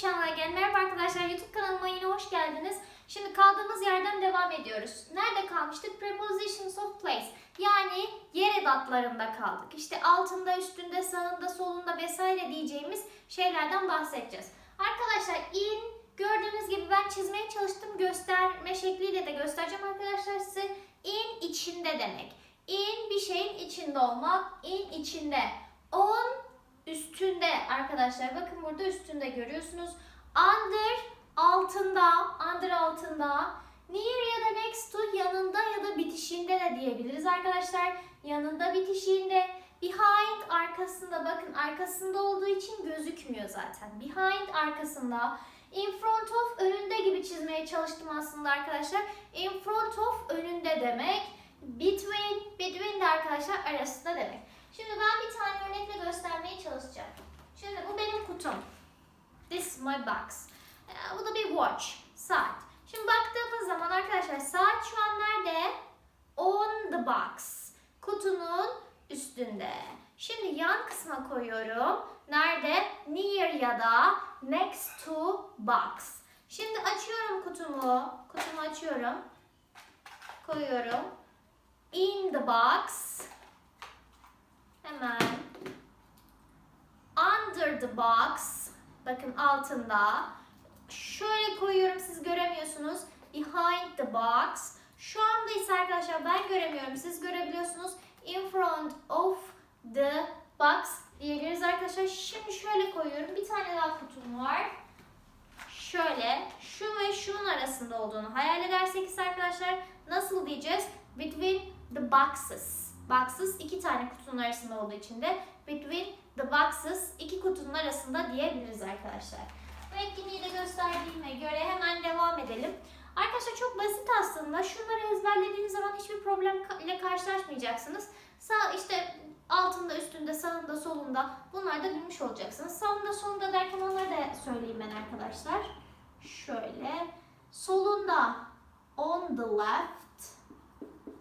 Channel'a gel. Merhaba arkadaşlar YouTube kanalıma yine hoş geldiniz. Şimdi kaldığımız yerden devam ediyoruz. Nerede kalmıştık? Prepositions of place. Yani yer edatlarında kaldık. İşte altında, üstünde, sağında, solunda vesaire diyeceğimiz şeylerden bahsedeceğiz. Arkadaşlar in gördüğünüz gibi ben çizmeye çalıştım. Gösterme şekliyle de göstereceğim arkadaşlar size. In içinde demek. In bir şeyin içinde olmak. In içinde. On üstünde arkadaşlar. Bakın burada üstünde görüyorsunuz. Under altında, under altında. Near ya da next to yanında ya da bitişinde de diyebiliriz arkadaşlar. Yanında bitişiğinde. Behind arkasında bakın arkasında olduğu için gözükmüyor zaten. Behind arkasında. In front of önünde gibi çizmeye çalıştım aslında arkadaşlar. In front of önünde demek. Between, between de arkadaşlar arasında demek. Şimdi ben bir tane örnekle göstermeye çalışacağım. Şimdi bu benim kutum. This is my box. Ee, Bu da bir watch, saat. Şimdi baktığımız zaman arkadaşlar saat şu an nerede? On the box. Kutunun üstünde. Şimdi yan kısma koyuyorum. Nerede? Near ya da next to box. Şimdi açıyorum kutumu. Kutumu açıyorum. Koyuyorum. In the box. Hemen. Under the box. Bakın altında. Şöyle koyuyorum siz göremiyorsunuz. Behind the box. Şu anda ise arkadaşlar ben göremiyorum. Siz görebiliyorsunuz. In front of the box diyebiliriz arkadaşlar. Şimdi şöyle koyuyorum. Bir tane daha kutum var. Şöyle şu ve şunun arasında olduğunu hayal edersek arkadaşlar nasıl diyeceğiz? Between the boxes. Boxes iki tane kutunun arasında olduğu için de between the boxes iki kutunun arasında diyebiliriz arkadaşlar. Bu etkinliği de gösterdiğime göre hemen devam edelim. Arkadaşlar çok basit aslında. Şunları ezberlediğiniz zaman hiçbir problem ka- ile karşılaşmayacaksınız. Sağ işte altında, üstünde, sağında, solunda bunları da bilmiş olacaksınız. Sağında, solunda derken onları da söyleyeyim ben arkadaşlar. Şöyle. Solunda on the left,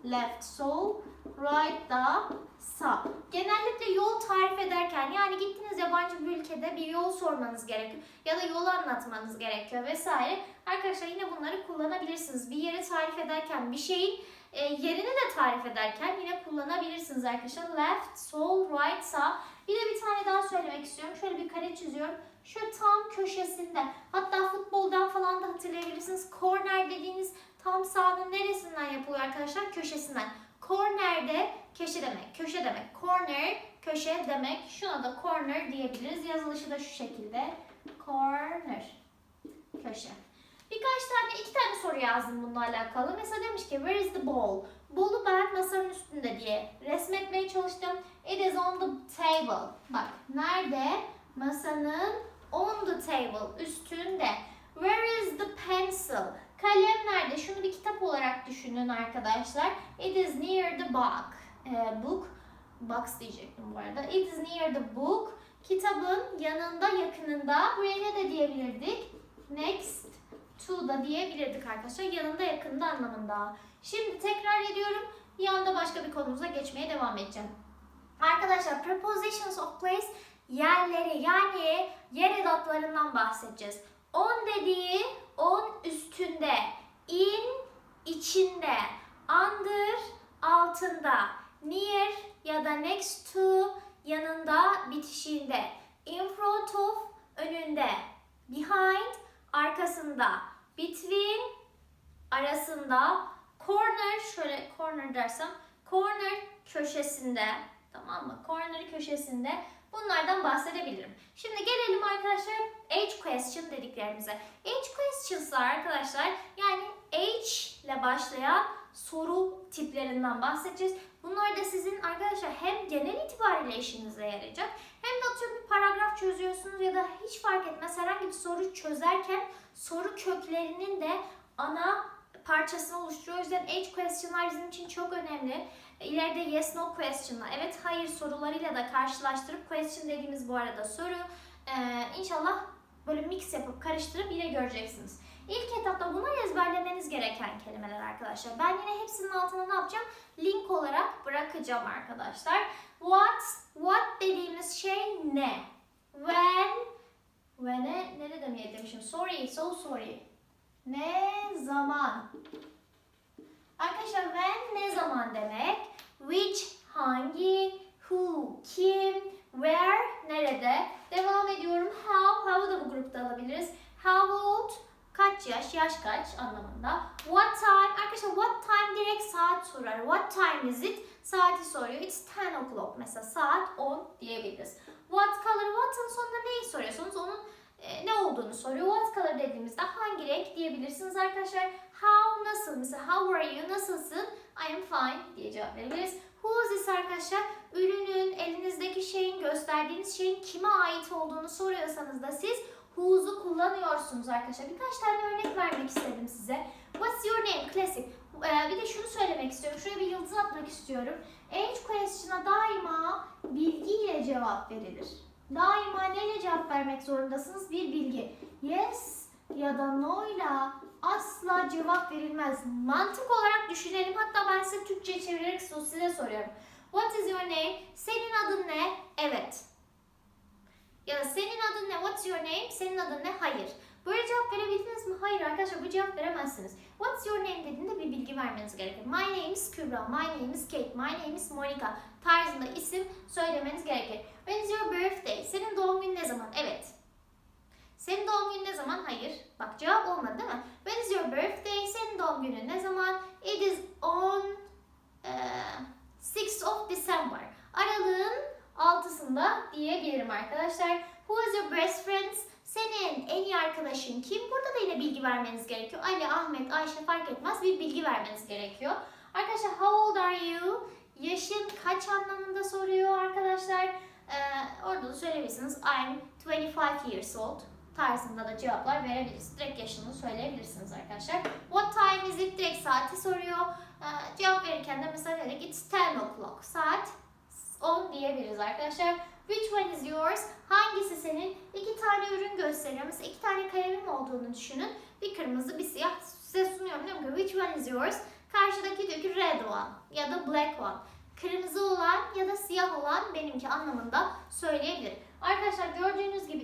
left sol, right da sağ. Genellikle yol tarif ederken yani gittiniz yabancı bir ülkede bir yol sormanız gerekiyor ya da yolu anlatmanız gerekiyor vesaire. Arkadaşlar yine bunları kullanabilirsiniz. Bir yeri tarif ederken bir şeyin e, yerini de tarif ederken yine kullanabilirsiniz arkadaşlar. Left, sol, right, sağ. Bir de bir tane daha söylemek istiyorum. Şöyle bir kare çiziyorum. Şu tam köşesinde. Hatta futboldan falan da hatırlayabilirsiniz. Corner dediğiniz tam sahanın neresinden yapılıyor arkadaşlar? Köşesinden. Corner'de köşe demek. Köşe demek. Corner köşe demek. Şuna da corner diyebiliriz. Yazılışı da şu şekilde. Corner. Köşe. Birkaç tane, iki tane soru yazdım bununla alakalı. Mesela demiş ki, where is the ball? Ball'u ben masanın üstünde diye resmetmeye çalıştım. It is on the table. Bak, nerede? Masanın on the table, üstünde. Where is the pencil? Kalem nerede? Şunu bir kitap olarak düşünün arkadaşlar. It is near the book. Ee, book. Box diyecektim bu arada. It is near the book. Kitabın yanında, yakınında. Buraya ne de diyebilirdik? Next to da diyebilirdik arkadaşlar. Yanında, yakında anlamında. Şimdi tekrar ediyorum. Yanında başka bir konumuza geçmeye devam edeceğim. Arkadaşlar prepositions of place yerleri yani yer edatlarından bahsedeceğiz. On dediği on üstünde, in içinde, under altında, near ya da next to yanında bitişiğinde, in front of önünde, behind arkasında, between arasında, corner şöyle corner dersem corner köşesinde tamam mı? Corner köşesinde bunlardan bahsedebilirim. Şimdi gelelim arkadaşlar age question dediklerimize. Age questions'lar arkadaşlar yani age ile başlayan soru tiplerinden bahsedeceğiz. Bunlar da sizin arkadaşlar hem genel itibariyle işinize yarayacak hem de atıyorum bir paragraf çözüyorsunuz ya da hiç fark etmez herhangi bir soru çözerken soru köklerinin de ana parçasını oluşturuyor. O yüzden age question'lar bizim için çok önemli. İleride yes no question'lar, evet hayır sorularıyla da karşılaştırıp question dediğimiz bu arada soru. Ee, inşallah böyle mix yapıp karıştırıp yine göreceksiniz. İlk etapta bunları ezberlemeniz gereken kelimeler arkadaşlar. Ben yine hepsinin altına ne yapacağım? Link olarak bırakacağım arkadaşlar. What, what dediğimiz şey ne? When, when'e ne dedim yedim? unutmuşum. Sorry, so sorry. Ne zaman? Arkadaşlar when ne zaman demek? Which, hangi, who, kim, where, nerede? Devam ediyorum. How, how'u da bu grupta alabiliriz. How old, kaç yaş, yaş kaç anlamında. What time, arkadaşlar what time direkt saat sorar. What time is it? Saati soruyor. It's 10 o'clock mesela saat 10 diyebiliriz. What color, what'ın sonunda neyi soruyorsunuz? Onun e, ne olduğunu soruyor. What color dediğimizde hangi diyebilirsiniz arkadaşlar. How nasıl mesela how are you nasılsın? I am fine diye cevap verebiliriz. Who is this arkadaşlar? Ürünün, elinizdeki şeyin, gösterdiğiniz şeyin kime ait olduğunu soruyorsanız da siz who'su kullanıyorsunuz arkadaşlar. Birkaç tane örnek vermek istedim size. What's your name? Classic. Ee, bir de şunu söylemek istiyorum. Şuraya bir yıldız atmak istiyorum. Age question'a daima bilgiyle cevap verilir. Daima neyle cevap vermek zorundasınız? Bir bilgi. Yes ya da no ile asla cevap verilmez. Mantık olarak düşünelim. Hatta ben size Türkçe çevirerek size soruyorum. What is your name? Senin adın ne? Evet. Ya da senin adın ne? What's your name? Senin adın ne? Hayır. Böyle cevap verebildiniz mi? Hayır arkadaşlar bu cevap veremezsiniz. What's your name dediğinde bir bilgi vermeniz gerekir. My name is Kübra, my name is Kate, my name is Monica tarzında isim söylemeniz gerekir. When is your birthday? Senin doğum günün ne zaman? Evet. Senin doğum günün ne zaman? Hayır. Bak cevap olmadı değil mi? When is your birthday? Senin doğum günün ne zaman? It is on uh, 6th of December. Aralığın 6'sında diyebilirim arkadaşlar. Who is your best friends? Senin en iyi arkadaşın kim? Burada da yine bilgi vermeniz gerekiyor. Ali, Ahmet, Ayşe fark etmez bir bilgi vermeniz gerekiyor. Arkadaşlar how old are you? Yaşın kaç anlamında soruyor arkadaşlar. Ee, orada da söyleyebilirsiniz. I'm 25 years old tarzında da cevaplar verebilirsiniz. Direkt yaşını söyleyebilirsiniz arkadaşlar. What time is it? Direkt saati soruyor. Ee, cevap verirken de mesela dedik it's 10 o'clock. Saat 10 diyebiliriz arkadaşlar. Which one is yours? Hangisi senin? İki tane ürün gösteriyor. Mesela iki tane kalemim olduğunu düşünün. Bir kırmızı, bir siyah. Size sunuyorum diyorum ki which one is yours? Karşıdaki diyor ki red one ya da black one. Kırmızı olan ya da siyah olan benimki anlamında söyleyebilir. Arkadaşlar gördüğünüz gibi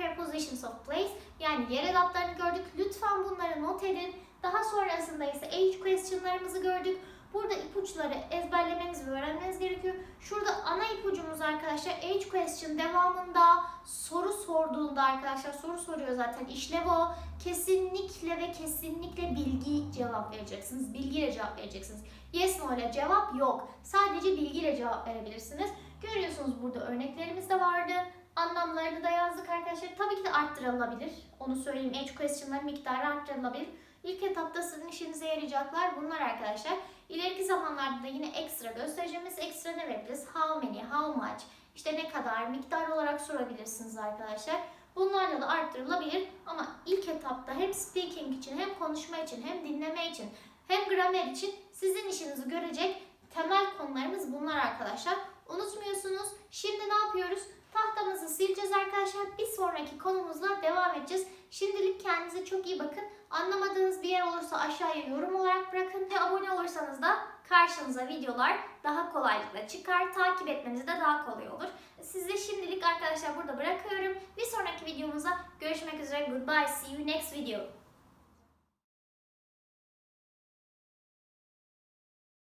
prepositions of place yani yer edatlarını gördük. Lütfen bunları not edin. Daha sonrasında ise age question'larımızı gördük. Burada ipuçları ezberlemeniz ve öğrenmeniz gerekiyor. Şurada ana ipucumuz arkadaşlar age question devamında soru sorduğunda arkadaşlar soru soruyor zaten işlev o. Kesinlikle ve kesinlikle bilgi cevap vereceksiniz. Bilgiyle cevap vereceksiniz. Yes no ile cevap yok. Sadece bilgiyle cevap verebilirsiniz. Görüyorsunuz burada örneklerimiz de vardı. Anlamlarını da yazdık arkadaşlar. Tabii ki de arttırılabilir. Onu söyleyeyim. Age question'ların miktarı arttırılabilir. İlk etapta sizin işinize yarayacaklar bunlar arkadaşlar. İleriki zamanlarda da yine ekstra göstereceğimiz ekstra ne verebiliriz? How many, how much, işte ne kadar, miktar olarak sorabilirsiniz arkadaşlar. Bunlarla da arttırılabilir ama ilk etapta hem speaking için hem konuşma için hem dinleme için hem gramer için sizin işinizi görecek temel konularımız bunlar arkadaşlar. Unutmuyorsunuz. Şimdi ne yapıyoruz? Tahtamızı sileceğiz arkadaşlar. Bir sonraki konumuzla devam edeceğiz. Şimdilik kendinize çok iyi bakın. Anlamadığınız bir yer olursa aşağıya yorum olarak bırakın. Ve abone olursanız da karşınıza videolar daha kolaylıkla çıkar. Takip etmeniz de daha kolay olur. Sizi şimdilik arkadaşlar burada bırakıyorum. Bir sonraki videomuzda görüşmek üzere. Goodbye. See you next video.